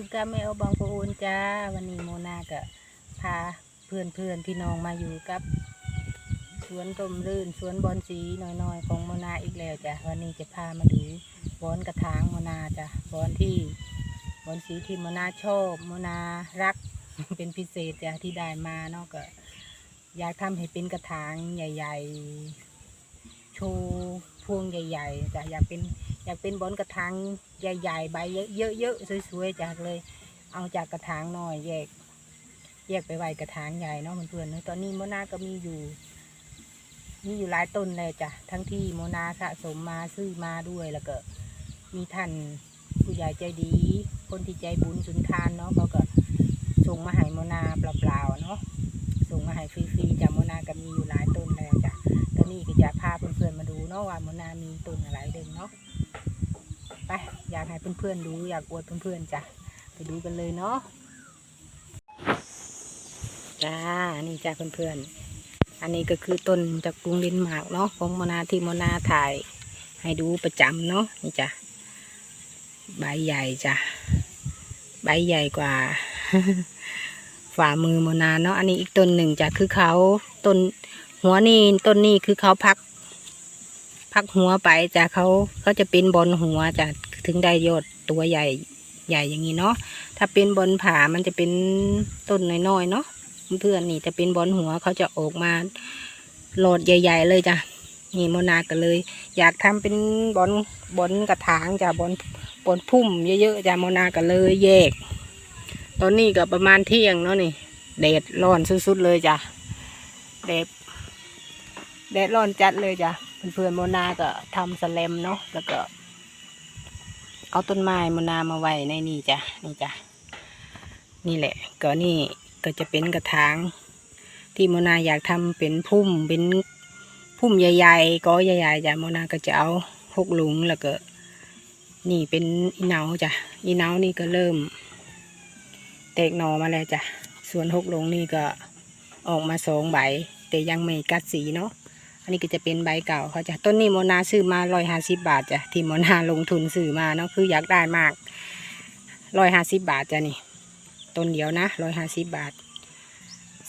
จุกาแม่เอาบางปูนจ้า วันนี้โมนาก็พาเพื่อนเพื่อนพี่น้องมาอยู่กับ สวนต้มรื่นสวนบอนสีน้อยๆ ของโมนาอีกแล้วจ้ะวันนี้จะพามาดูบอนกระถางโมนาจ้ะบอนที่บอนสีที่โมนาชอบโมนารักเป็นพิเศษจ้ะที่ได้มาเนาะก็อยากทำให้เป็นกระถางใหญ่ ๆ โชว์พวงใหญ่ๆจ้ะอยากเป็น อยากเป็นบอนกระถางใหญ่ๆใบเยอะๆสวยๆจ้ะเลย เอาจากกระถางน้อยแยก แยกไปไว้กระถางใหญ่เนาะเพื่อนๆเนาะตอนนี้โมนาก็มีอยู่มีอยู่หลายต้นเลยจ้ะทั้งที่โมนาสะสมมาซื้อมาด้วยแล้วก็ มีท่านผู้ใหญ่ใจดี คนที่ใจบุญสุนทานเนาะเขาก็ส่งมาให้โมนาเปล่าๆเนาะส่งมาให้ฟรีๆจ้ะโมนาก็มีอยู่หลายต้นแล้วจ้ะตอนนี้ก็จะพาเพื่อนๆมาดูเนาะว่าโมนามีต้นอะไรเด่นเนาะ ให้เพื่อนๆดูอยากอวดเพื่อนๆจ้ะไปดูกันเลยเนาะจ้านี่จ้ะเพื่อนๆอันนี้ก็คือต้นจากกรุงเดนหมากเนาะของโมนาที่โมนาถ่ายให้ดูประจำเนาะนี่จ้ะใบใหญ่จ้ะใบใหญ่กว่า ฝ่ามือโมนาเนาะอันนี้อีกต้นหนึ่งจ้ะคือเขาต้นหัวนี่ต้นนี้คือเขาพัก พักหัวไปจ้ะเขาเขาจะเป็นบอลหัวจ้ะ ถึงได้ยอดตัวใหญ่ใหญ่อย่างนี้เนาะ ถ้าเป็นบอลผามันจะเป็นต้นน้อยๆเนาะเพื่อนนี่จะเป็นบอลหัวเขาจะออกมาโหลดใหญ่ ๆ เลยจ้ะ นี่โมนาก็เลย อยากทำเป็นบอลบอลกระถางจ้ะบอลบอลพุ่มเยอะๆจ้ะโมนาก็เลยแยก ตอนนี้ก็ประมาณเที่ยงเนาะนี่แดดร้อนสุดๆเลยจ้ะแดดแดดร้อนจัดเลยจ้ะเพื่อนๆโมนาก็ทำสแลมเนาะแล้วก็ เอาต้นไม้โมนามาไว้ในนี่จ้ะนี่จ้ะนี่แหละ ก็นี่ก็จะเป็นกระถางที่โมนาอยากทำเป็นพุ่มเป็นพุ่มใหญ่ๆก็ใหญ่ๆจ้ะโมนาก็จะเอาหกหลุงแล้วก็ นี่เป็นอีเนาจ้ะอีเนานี่ก็เริ่ม แตกหน่อมาแล้วจ้ะส่วนหกหลงนี่ก็ออกมาสองใบแต่ยังไม่กัดสีเนาะ อันนี้ก็จะเป็นใบเก่าเขาจะต้นนี้โมนาซื้อมาร้อยห้าสิบบาทจ้ะที่โมนาลงทุนซื้อมาเนาะคืออยากได้มากร้อยห้าสิบบาทจ้ะนี่ต้นเดียวนะร้อยห้าสิบบาท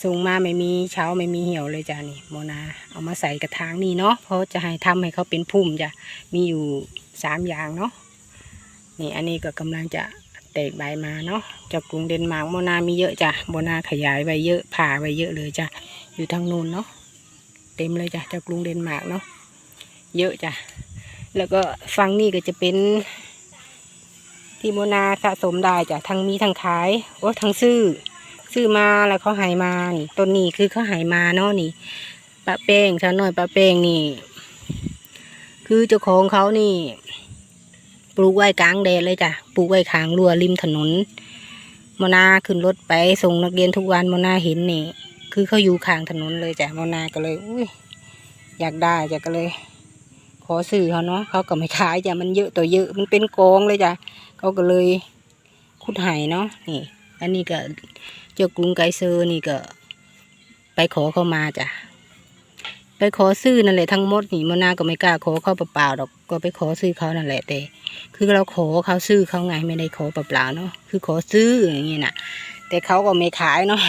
ส่งมาไม่มีเช้าไม่มีเหี่ยวเลยจ้ะนี่โมนาเอามาใส่กระถางนี่เนาะเพราะจะให้ทำให้เขาเป็นพุ่มจ้ะมีอยู่สามอย่างเนาะนี่อันนี้ก็กำลังจะแตกใบมาเนาะจากกรุงเดนมาร์กโมนามีเยอะจ้ะโมนาขยายไปเยอะผ่าไปเยอะเลยจ้ะอยู่ทางนู้นเนาะ เต็มเลยจ้ะจากกรุงเดนมาร์กเนาะเยอะจ้ะแล้วก็ฟังนี่ก็จะเป็นที่โมนาสะสมได้จ้ะทั้งมีทั้งขายโอ้ทั้งซื้อ ซื้อมาแล้วเขาหายมานี่ต้นนี้คือเขาหายมาเนาะนี่ปะแป้งชาวน้อยปะแป้งนี่ คือเจ้าของเขานี่ ปลูกไว้กลางแดดเลยจ้ะปลูกไว้ข้างรั้วริมถนนโมนาขึ้นรถไปส่งนักเรียนทุกวันโมนาเห็นนี่ คือเขาอยู่ข้างถนนเลยจ้ะโมนาก็เลยอุ้ยอยากได้จ้ะก็เลย ขอซื้อเขาเนาะเขาก็ไม่ขายจ้ะมันเยอะตัวเยอะมันเป็นกองเลยจ้ะเขาก็เลยคุดหายเนาะนี่ อันนี้ก็เจ้ากรุงไกเซอร์นี่ก็ ไปขอเข้ามาจ้ะ ไปขอซื้อนั่นแหละทั้งหมดนี่มนาก็ไม่กล้าขอเข้าเปล่าๆดอกก็ไปขอซื้อเขานั่นแหละแต่คือเราขอเขาซื้อเขาไงไม่ได้ขอเปล่าๆเนาะคือขอซื้ออย่างนี้น่ะ แต่เขาก็ไม่ขายเนาะ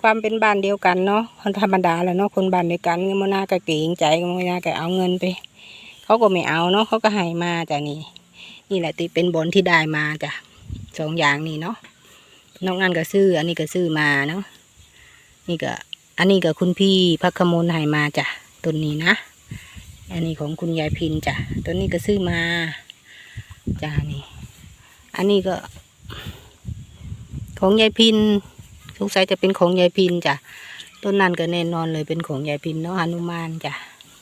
ความเป็นบ้านเดียวกันเนาะคนธรรมดาแหล้วเนาะคนบ้านเดียวกันมนาก็เกรงใจมนาก็เอาเงินไปเขาก็ไม่เอาเนาะเขาก็ให้มาจ้ะนี่ นี่แหละติเป็นบนที่ได้มาจ้ะสองอย่างนี่เนาะนอกนั้นก็ซื้ออันนี้ก็ซื้อมาเนาะนี่ก็ อันนี้ก็คุณพี่พักขมลให้มาจ้ะต้นนี้นะ อันนี้ของคุณยายพินจ้ะต้นนี้ก็ซื้อมาจ้ะนี่ อันนี้ก็ ของยายพินสงสัยจะเป็นของยายพินจ้ะต้นนั้นก็แน่นอนเลยเป็นของยายพินเนาะหนุมานจ้ะ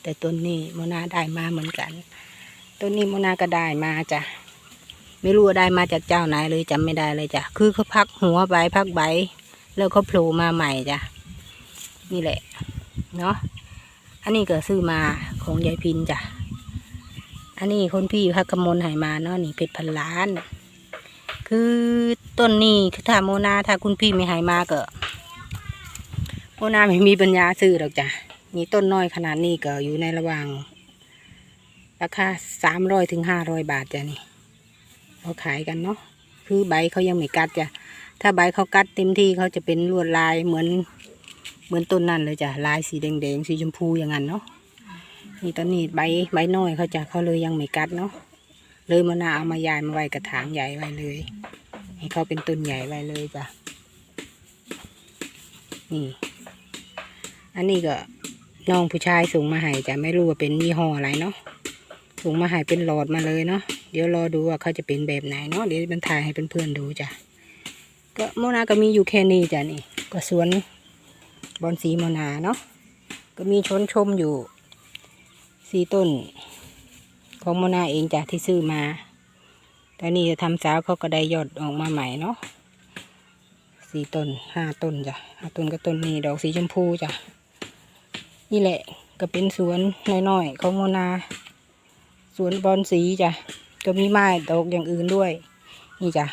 แต่ต้นนี้โมนาได้มาเหมือนกันต้นนี้โมนาก็ได้มาจ้ะไม่รู้ว่าได้มาจากเจ้าไหนเลยจำไม่ได้เลยจ้ะคือเขาพักหัวใบพักใบ แล้วเขาโผล่มาใหม่จ้ะ นี่แหละ เนาะอันนี้ก็ซื้อมาของยายพินจ้ะ อันนี้คนพี่พักกมลหายมาเนาะนี่เพชรพันล้าน คือต้นนี้คือถ้าโมนาถ้าคุณพี่ไม่หายมาก็โมนาไม่มีปัญญาซื้อหรอกจ้ะนี่ต้นน้อยขนาดนี้ก็อยู่ในระหว่าง ราคาสามร้อยถึงห้าร้อยบาทจ้ะนี่เขาขายกันเนาะคือใบเขายังไม่กัดจ้ะถ้าใบเขากัดเต็มที่เขาจะเป็นลวดลายเหมือน เหมือนต้นนั่นเลยจ้ะลายสีแดงๆสีชมพูอย่างนั้นเนาะนี่ตอนนี้ใบใบน้อยเขาจะเขาเลยยังไม่กัดเนาะเลยมานาเอามายายมาไว้กระถางใหญ่ไว้เลย ให้เขาเป็นต้นใหญ่ไว้เลยจ้ะนี่ อันนี้ก็น้องผู้ชายส่งมาให้จ้ะไม่รู้ว่าเป็นยี่ห้ออะไรเนาะส่งมาให้เป็นหลอดมาเลยเนาะเดี๋ยวรอดูว่าเขาจะเป็นแบบไหนเนาะเดี๋ยวมันถ่ายให้เพื่อนๆดูจ้ะก็โมนาก็มีอยู่แค่นี้จ้ะนี่ ก็สวน บอนสีโมนาเนาะก็มีชนชมอยู่สี่ต้น ของโมนาเองจ้ะที่ซื้อมา แต่นี่จะทำสาวเขาก็ได้ยอดออกมาใหม่เนาะสี่ต้นห้าต้นจ้ะห้าต้นก็ต้นนี้ดอกสีชมพูจ้ะนี่แหละก็เป็นสวนน้อยๆของโมนาสวนบอนสีจ้ะก็มีไม้ดอกอย่างอื่นด้วย นี่จ้ะ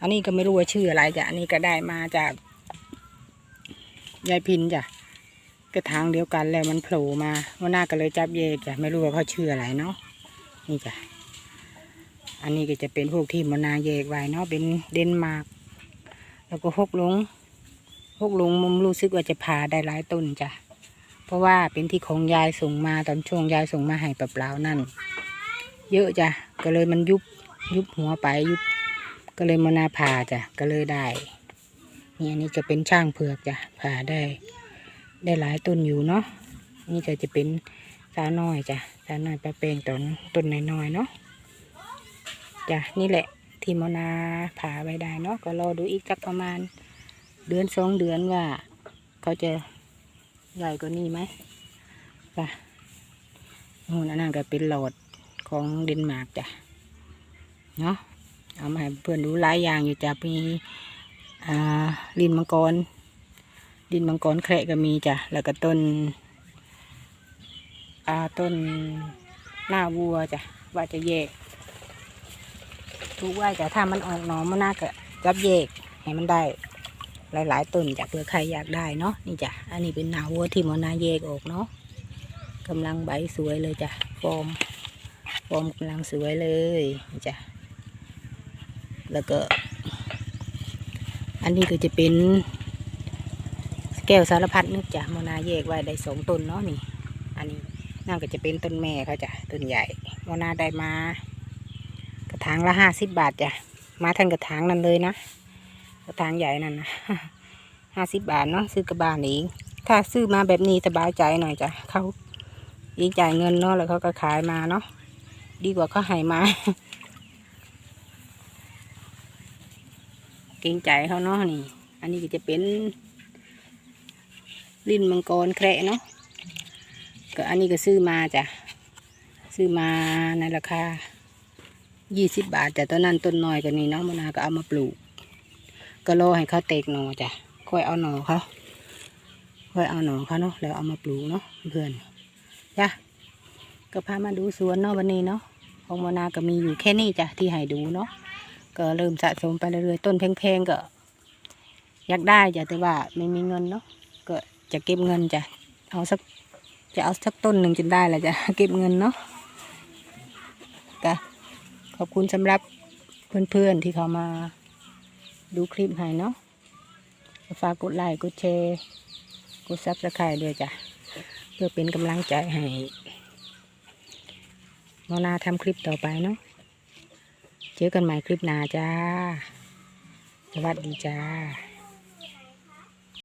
อันนี้ก็ไม่รู้ว่าชื่ออะไรจ้ะอันนี้ก็ได้มาจาก ยายพินจ้ะกระถางเดียวกันแล้วมันโผล่มาวันหน้าก็เลยจับเยกจ้ะไม่รู้ว่าเขาชื่ออะไรเนาะนี่จ้ะอันนี้ก็จะเป็นพวกที่มนาแยกไว้เนาะเป็นเดนมาร์กแล้วก็ฮกลงฮกลงมุมรู้สึกว่าจะผ่าได้หลายต้นจ้ะเพราะว่าเป็นที่ของยายส่งมาตอนช่วงยายส่งมาให้เปล่าๆนั่น เยอะจ้ะก็เลยมันยุบยุบหัวไปยุบก็เลยมนาผ่าจ้ะก็เลยได้ นี่อันนี้จะเป็นช่างเผือกจ้ะผ่าได้ ได้หลายต้นอยู่เนาะนี่ก็จะเป็นสาน้อยจ้ะสาน้อยปลาเปงตอนต้นน้อยๆเนาะจ้ะนี่แหละที่มอนาผ่าไว้ได้เนาะก็รอดูอีกสักประมาณ เดือนสองเดือนว่า เขาจะใหญ่กว่านี้ไหมจ้ะนู่นอันนั้นก็เป็นหลอดของเดนมาร์กจ้ะเนาะเอามาให้เพื่อนดูหลายอย่างอยู่จ้ะมี อ่าลินมังกร ดินมังกรแคระก็มีจ้ะ แล้วก็ต้น อ่าต้นหน้าวัวจ้ะ ว่าจะแยก ทุกว่าจะถ้ามันออกหนอมันน่าก็จับแยกให้มันได้ หลาย ๆต้นจ้ะเผื่อใครอยากได้เนาะนี่จ้ะ อันนี้เป็นหน้าวัวที่มันน่าแยกออกเนาะกำลังใบสวยเลยจ้ะฟอร์มฟอร์มกำลังสวยเลยจ้ะแล้วก็ อันนี้ก็จะเป็น แก้วสารพัดนึกจ้ะโมนาแยกไว้ได้สองต้นเนาะนี่ อันนี้นั่นก็จะเป็นต้นแม่เขาจ้ะต้นใหญ่โมนาได้มา กระถางละห้าสิบบาทจ้ะมาทั้งกระถางนั่นเลยนะกระถางใหญ่นั่นนะห้าสิบบาทเนาะซื้อกระบาลเองถ้าซื้อมาแบบนี้สบายใจหน่อยจ้ะเขาอีกจ่ายเงินเนาะแล้วเขาก็ขายมาเนาะดีกว่าเขาให้มา เกรงใจเขาเนาะนี่ อันนี้ก็จะเป็น ลิ้นมังกรแคระเนาะก็อันนี้ก็ซื้อมาจ้ะซื้อมาในราคายี่สิบบาท แต่ตอนนั้นต้นน้อยกว่านี้เนาะมนาก็เอามาปลูก ก็รอให้เขาเตกหน่อจ้ะค่อยเอาหน่อเขาค่อยเอาหน่อเขาเนาะแล้วเอามาปลูกเนาะเพื่อนจ้ะก็พามาดูสวนเนาะวันนี้เนาะของมนาก็มีอยู่แค่นี้จ้ะที่ให้ดูเนาะ ก็เริ่มสะสมไปเรื่อยๆต้นแพงๆก็อยากได้จ้ะแต่ว่าไม่มีเงินเนาะก็จะเก็บเงินจ้ะเอาสักจะเอาสักต้นหนึ่งจนได้แหละจ้ะเก็บเงินเนาะก็ขอบคุณสำหรับเพื่อนๆที่เขามาดูคลิปให้เนาะฝากกดไลค์กดแชร์กดซับสไครต์ด้วยจ้ะเพื่อเป็นกำลังใจให้มอนาทำคลิปต่อไปเนาะ เจอกันใหม่คลิปหน้าจ้า สวัสดีจ้า